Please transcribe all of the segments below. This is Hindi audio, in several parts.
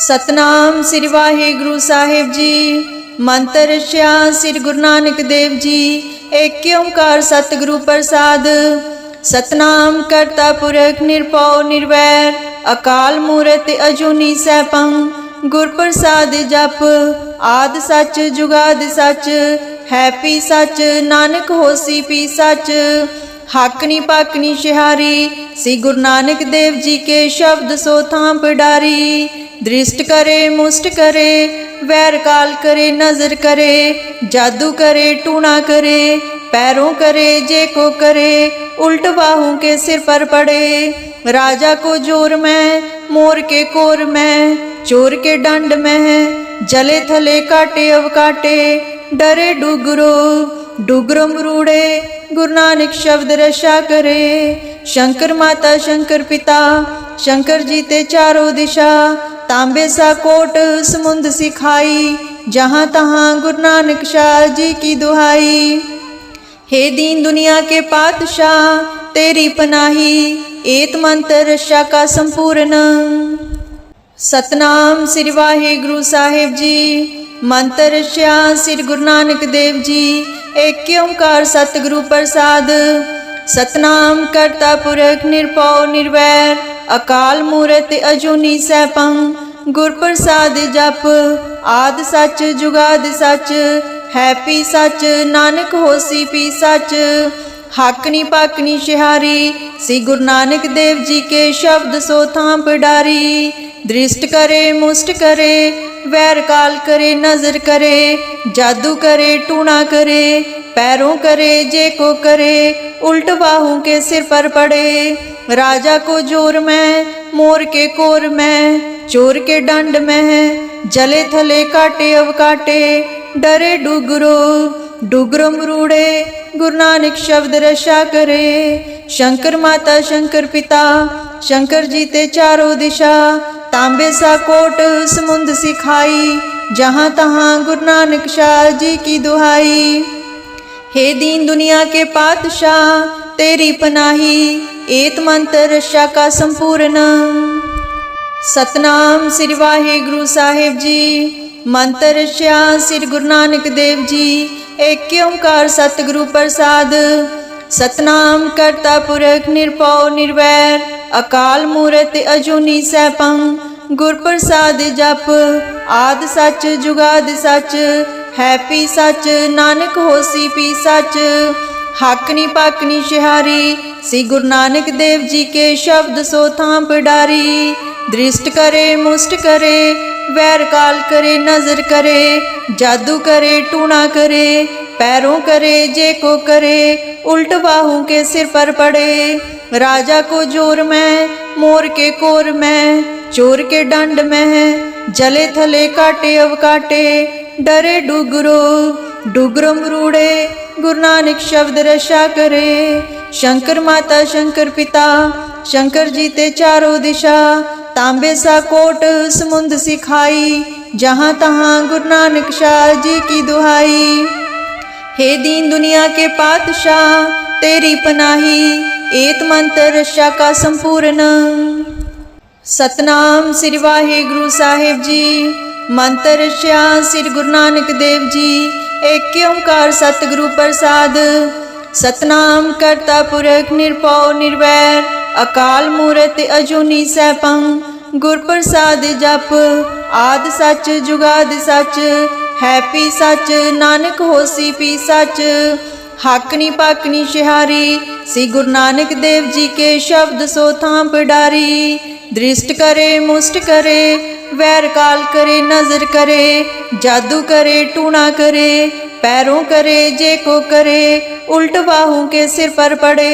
ਸਤਨਾਮ ਸ੍ਰੀ ਵਾਹਿਗੁਰੂ ਸਾਹਿਬ ਜੀ। ਮੰਤਰ ਰਚਿਆ ਸ੍ਰੀ ਗੁਰੂ ਨਾਨਕ ਦੇਵ ਜੀ। ਏਕ ਓੰਕਾਰ ਸਤਿਗੁਰੂ ਪ੍ਰਸਾਦ। ਸਤਨਾਮ ਕਰਤਾ ਪੁਰਖ ਨਿਰਭਉ ਨਿਰਵੈਰ। ਅਕਾਲ ਮੂਰਤ ਅਜੂਨੀ ਸੈਭੰ। ਗੁਰ ਪ੍ਰਸਾਦ ਜਪ। ਆਦ ਸੱਚ, ਜੁਗਾਦ ਸੱਚ। ਹੈਪੀ ਸੱਚ, ਨਾਨਕ ਹੋਸੀ ਪੀ ਸੱਚ। ਹਾਕਨੀ ਪਾਕਨੀ ਸ਼ਿਹਾਰੀ। ਸ੍ਰੀ ਗੁਰੂ ਨਾਨਕ ਦੇਵ ਜੀ ਕੇ ਸ਼ਬਦ ਸੋ ਥਾਂ ਪਡਾਰੀ दृष्ट करे, मुष्ट करे, वैर काल करे, नज़र करे, जादू करे, टूणा करे, पैरों करे, जे को करे, उल्ट बाहू के सिर पर पड़े। राजा को ज़ोर में, मोर के कोर में, चोर के डंड में, जले थले काटे, अब काटे, डरे डुगरो डुगरम मरूड़े, गुरु नानक शब्द रशा करे। शंकर माता, शंकर पिता शंकर जी ते चारों दिशा, तांबे सा कोट समुंद सिखाई, जहाँ तहां गुरु नानक शाह जी की दुहाई। हे दीन दुनिया के पातशाह, तेरी पनाही, एत मंत्र रक्षा का संपूर्ण। सतनाम श्री वाहे गुरु साहेब जी, मंत्र रक्षा श्री गुरु नानक देव जी, एक ओंकार सतगुरु प्रसाद। सतनाम करता पुरख निरपौ निर्वैर ਅਕਾਲ ਮੂਰਤ ਅਜੂਨੀ ਸੈਭੰ, ਗੁਰ ਪ੍ਰਸਾਦ ਜਪ, ਆਦ ਸੱਚ, ਜੁਗਾਦ ਸੱਚ ਹੈਪੀ ਸੱਚ, ਨਾਨਕ ਹੋਸੀ ਪੀ ਸੱਚ ਹਾਕਨੀ ਪਾਕਨੀ ਸ਼ਿਹਾਰੀ, ਸ੍ਰੀ ਗੁਰੂ ਨਾਨਕ ਦੇਵ ਜੀ ਕੇ ਸ਼ਬਦ ਸੋ ਥਾਂ ਪਡਾਰੀ दृष्ट करे, मुष्ट करे, वैर काल करे, नज़र करे, जादू करे, टूणा करे, पैरों करे, जे को करे, उल्ट बाहू के सिर पर पड़े। राजा को ज़ोर में, मोर के कोर में, चोर के दंड में, जले थले काटे अव काटे, डरे डुगरो डुगरो मरूड़े, गुरु नानक शब्द रशा करे। शंकर माता, शंकर पिता, शंकर जी ते चारों दिशा तांबे सा कोट समुंद सिखाई, जहाँ तहां गुरु नानक शाह जी की दुहाई। हे दीन दुनिया के पातशाह, तेरी पनाही, एत मंत्र रक्षा का संपूर्ण। सतनाम श्री वाहे गुरु साहेब जी, मंत्र रक्षा श्री गुरु नानक देव जी, एक ओंकार सतगुरु प्रसाद। ਸਤਨਾਮ ਕਰਤਾ ਪੁਰਖ ਨਿਰਭਉ ਨਿਰਵੈਰ, ਅਕਾਲ ਮੂਰਤ ਅਜੂਨੀ ਸੈਭੰ ਗੁਰ ਪ੍ਰਸਾਦ ਜਪ, ਆਦ ਸੱਚ ਜੁਗਾਦ ਸੱਚ, ਹੈ ਪੀ ਸੱਚ, ਨਾਨਕ ਹੋਸੀ ਪੀ ਸੱਚ, ਹਾਕਨੀ ਪਾਕਨੀ ਸ਼ਿਹਾਰੀ, ਸ੍ਰੀ ਗੁਰੂ ਨਾਨਕ ਦੇਵ ਜੀ ਕੇ ਸ਼ਬਦ ਸੋ ਥਾਂ ਪੜਾਰੀ ਦ੍ਰਿਸ਼ਟ ਕਰੇ, ਮੁਸਟ ਕਰੇ, ਵੈਰ ਕਾਲ ਕਰੇ, ਨਜ਼ਰ ਕਰੇ, ਜਾਦੂ ਕਰੇ, ਟੂਣਾ ਕਰੇ पैरों करे जे को करे, उल्ट बाहू के सिर पर पड़े। राजा को ज़ोर में, मोर के कोर में, चोर के दंड में, जले थले काटे अव काटे। डरे डुगरो डुगरो मरूड़े, गुरु नानक शब्द रशा करे। शंकर माता, शंकर पिता, शंकर जी ते चारों दिशा। तांबे सा कोट समुंद सिखाई, जहाँ तहाँ गुरु नानक शाह जी की दुहाई। हे दीन दुनिया के पातशाह, तेरी पनाही एक मंत्र रक्षा का संपूर्ण। सतनाम श्री वाहे गुरु साहेब जी, मंत्र रक्षा श्री गुरु नानक देव जी, एक ओंकार सतगुरु प्रसाद। सतनाम करता पुरख निरपौ निर्वैर, अकाल मूर्त अजूनी सैपम गुर प्रसाद जप, आदि सच, जुगाद सच ਸੱਚ ਹੈਪੀ ਸੱਚ ਨਾਨਕ ਹੋਸੀ ਪੀ ਸੱਚ ਹਾਕਨੀ ਪਾਕਨੀ ਸ਼ਿਹਾਰੀ ਸ੍ਰੀ ਗੁਰੂ ਨਾਨਕ ਦੇਵ ਜੀ ਕੇ ਸ਼ਬਦ ਸੋ ਥਾਂ ਪਡਾਰੀ दृष्ट करे मुष्ट करे वैर काल करे नजर करे जादू करे टूणा करे पैरों करे जे को करे उल्ट बाहू के सिर पर पड़े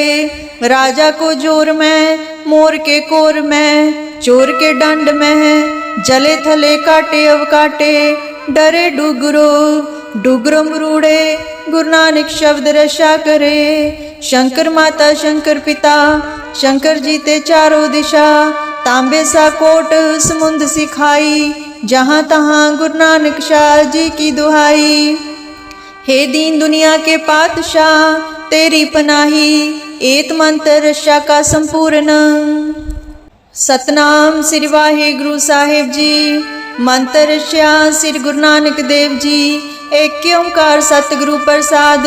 राजा को जोर में मोर के कोर में चोर के दंड में जले थले काटे अव काटे डरे डुगरो डुगरो मरूड़े, गुरु नानक शब्द रशा करे। शंकर माता, शंकर पिता, शंकर जीते चारो दिशा। तांबे सा कोट समुंद सिखाई, जहाँ तहां गुरु नानक शाह जी की दुहाई। हे दीन दुनिया के पातशाह, तेरी पनाही, एत मंत्र रशा का संपूर्ण। सतनाम श्री वाहे गुरु साहेब जी ਮੰਤਰ ਰਚਿਆ ਸ੍ਰੀ ਗੁਰੂ ਨਾਨਕ ਦੇਵ ਜੀ, ਏਕ ਓੰਕਾਰ ਸਤਿਗੁਰੂ ਪ੍ਰਸਾਦ।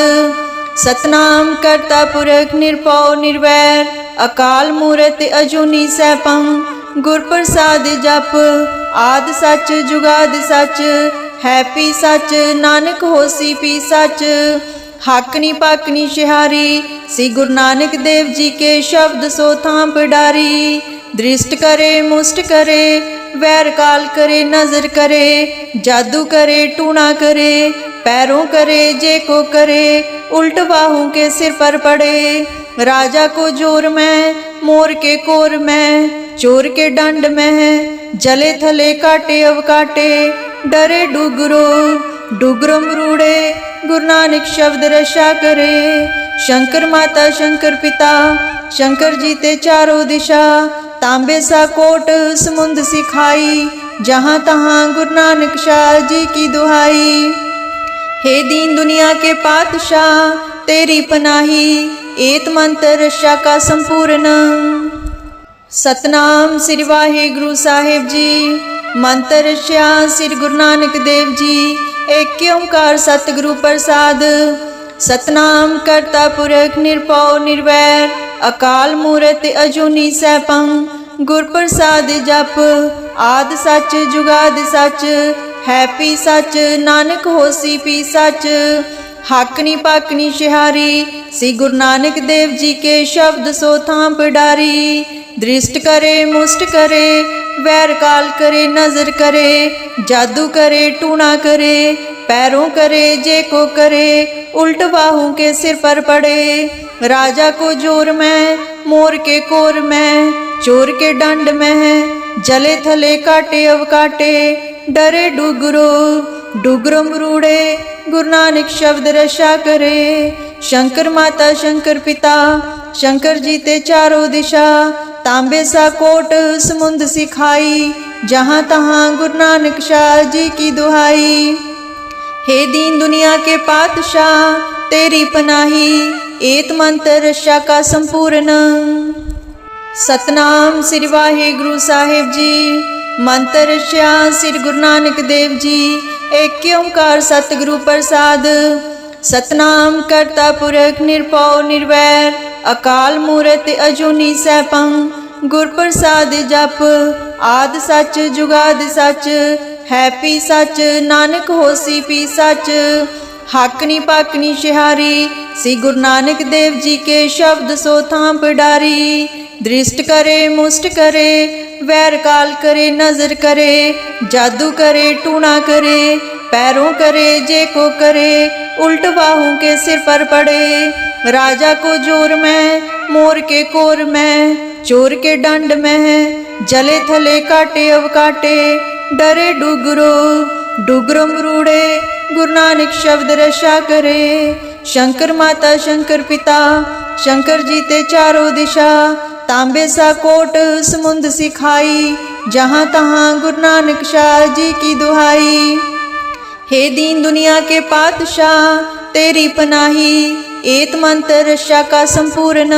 ਸਤਨਾਮ ਕਰਤਾ ਪੁਰਖ ਨਿਰਭਉ ਨਿਰਵੈਰ, ਅਕਾਲ ਮੂਰਤ ਅਜੂਨੀ ਸੈਭੰ। ਗੁਰ ਪ੍ਰਸਾਦ ਜਪ, ਆਦ ਸੱਚ ਜੁਗਾਦ ਸੱਚ ਹੈਪੀ ਸੱਚ, ਨਾਨਕ ਹੋਸੀ ਪੀ ਸੱਚ। ਹਾਕਨੀ ਪਾਕਨੀ ਸ਼ਿਹਾਰੀ, ਸ੍ਰੀ ਗੁਰੂ ਨਾਨਕ ਦੇਵ ਜੀ ਕੇ ਸ਼ਬਦ ਸੋ ਥਾਂ ਪਡਾਰੀ ਦ੍ਰਿਸ਼ਟ ਕਰੇ ਮੁਸ਼ਟ ਕਰੇ वैर काल करे, नज़र करे, जादू करे टूना करे, पैरों करे जे को करे, उल्ट बाहू के सिर पर पड़े। राजा को ज़ोर में, मोर के कोर में, चोर के डंड में, जले थले काटे अव काटे, डरे डुगरो डुगरम मरूड़े गुरु नानक शब्द रशा करे। शंकर माता, शंकर पिता, शंकर जीते चारों दिशा तांबे सा कोट समुंद सिखाई, जहाँ तहाँ गुरु नानक शाह जी की दुहाई। हे दीन दुनिया के पातशाह, तेरी पनाही, एत मंत्र रक्षा का संपूर्ण। सतनाम श्री वाहे गुरु साहेब जी, मंत्र रक्षा श्री गुरु नानक देव जी, एक ओंकार सतगुरु प्रसाद। सतनाम करता पुरख निरपौ निर्वैर ਅਕਾਲ ਮੂਰਤ ਅਜੂਨੀ ਸੈਭੰ ਗੁਰ ਪ੍ਰਸਾਦ ਜਪ। ਆਦ ਸੱਚ, ਜੁਗਾਦ ਸੱਚ, ਹੈ ਪੀ ਸੱਚ, ਨਾਨਕ ਹੋਸੀ ਪੀ ਸੱਚ। ਹਾਕਣੀ ਪਾਕਣੀ ਸ਼ਿਹਾਰੀ, ਸ੍ਰੀ ਗੁਰੂ ਨਾਨਕ ਦੇਵ ਜੀ ਕੇ ਸ਼ਬਦ ਸੋ ਥਾਂ ਪੜਾਰੀ ਦ੍ਰਿਸ਼ਟ ਕਰੇ, ਮੁਸਟ ਕਰੇ, ਵੈਰ ਕਾਲ ਕਰੇ, ਨਜ਼ਰ ਕਰੇ, ਜਾਦੂ ਕਰੇ, ਟੂਣਾ ਕਰੇ। पैरों करे, जे को करे, उल्ट बाहू के सिर पर पड़े। राजा को ज़ोर में, मोर के कोर में, चोर के दंड में, जले थले काटे, अब काटे। डरे डुगरो डुगरो मरूड़े, गुरु नानक शब्द रशा करे। शंकर माता, शंकर पिता, शंकर जी ते चारों दिशा। तांबे सा कोट समुंद सिखाई, जहाँ तहाँ गुरु नानक शाह जी की दुहाई। हे दीन दुनिया के पातशाह, तेरी पनाही एक मंत्र रक्षा का संपूर्ण। सतनाम श्री वाहे गुरु साहेब जी, मंत्र श्या श्री गुरु नानक देव जी एक ओंकार सतगुरु प्रसाद। सतनाम करता पुरख निरपौ निर्वैर, अकाल मूर्त, अजूनी सैपम गुर प्रसाद जप, आदि सच, जुगाद सच ਸੱਚ ਹੈਪੀ ਸੱਚ ਨਾਨਕ ਹੋਸੀ ਪੀ ਸੱਚ ਹਾਕਨੀ ਪਾਕਨੀ ਸ਼ਿਹਾਰੀ ਸ੍ਰੀ ਗੁਰੂ ਨਾਨਕ ਦੇਵ ਜੀ ਕੇ ਸ਼ਬਦ ਸੋ ਥਾਂ ਪਡਾਰੀ दृष्ट करे मुष्ट करे वैर काल करे नजर करे जादू करे टूणा करे पैरों करे जे को करे उल्ट बाहू के सिर पर पड़े राजा को जोर में मोर के कोर में चोर के दंड में जले थले काटे अब काटे डरे डुगरो डुगरो मरूड़े, गुरु नानक शब्द रशा करे। शंकर माता, शंकर पिता, शंकर जी ते चारों दिशा। तांबे सा कोट समुंद सिखाई, जहाँ तहाँ गुरु नानक शाह जी की दुहाई। हे दीन दुनिया के पातशाह, तेरी पनाही, एत मंत्र रशा का संपूर्ण।